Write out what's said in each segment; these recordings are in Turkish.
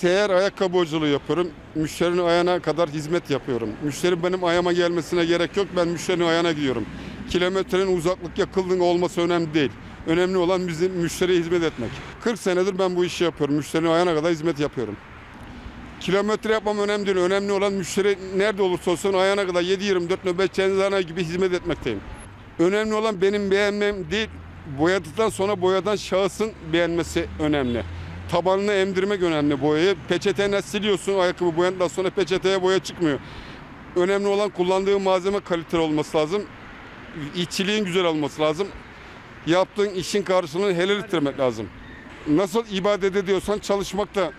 Seyyar ayakkabıcılığı yapıyorum. Müşterinin ayağına kadar hizmet yapıyorum. Müşteri benim ayağıma gelmesine gerek yok. Ben müşterinin ayağına gidiyorum. Kilometrenin uzaklık yakınlığı olması önemli değil. Önemli olan bizim müşteriye hizmet etmek. 40 senedir ben bu işi yapıyorum. Müşterinin ayağına kadar hizmet yapıyorum. Kilometre yapmam önemli değil. Önemli olan müşteri nerede olursa olsun ayağına kadar 7-24 nöbet çenzana gibi hizmet etmekteyim. Önemli olan benim beğenmem değil, boyadıktan sonra boyadan şahısın beğenmesi önemli. Tabanını emdirmek önemli boyayı. Peçeteyle siliyorsun ayakkabı boyadıktan sonra peçeteye boya çıkmıyor. Önemli olan kullandığı malzeme kaliteli olması lazım. İççiliğin güzel olması lazım. Yaptığın işin karşılığını helal ettirmek lazım. Nasıl ibadet ediyorsan çalışmak da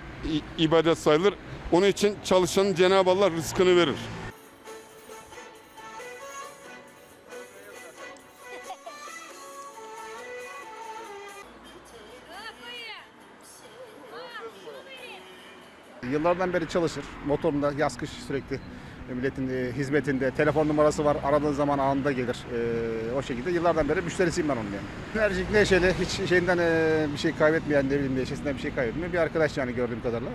ibadet sayılır. Onun için çalışanın Cenab-ı Allah rızkını verir. Yıllardan beri çalışır. Motorunda yaz kış sürekli milletin e, hizmetinde. Telefon numarası var. Aradığın zaman anında gelir. E, o şekilde yıllardan beri müşterisiyim ben onun yani. Enerjik, neşeli, hiç şeyinden e, bir şey kaybetmeyen, ne bileyim neşesinden bir şey kaybetmeyen bir arkadaş yani gördüğüm kadarıyla.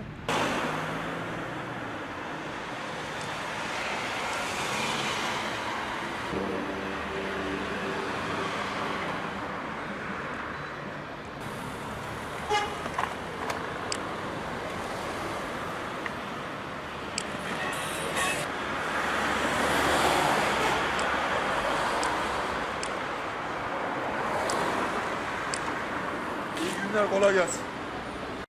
İyi günler, kolay gelsin.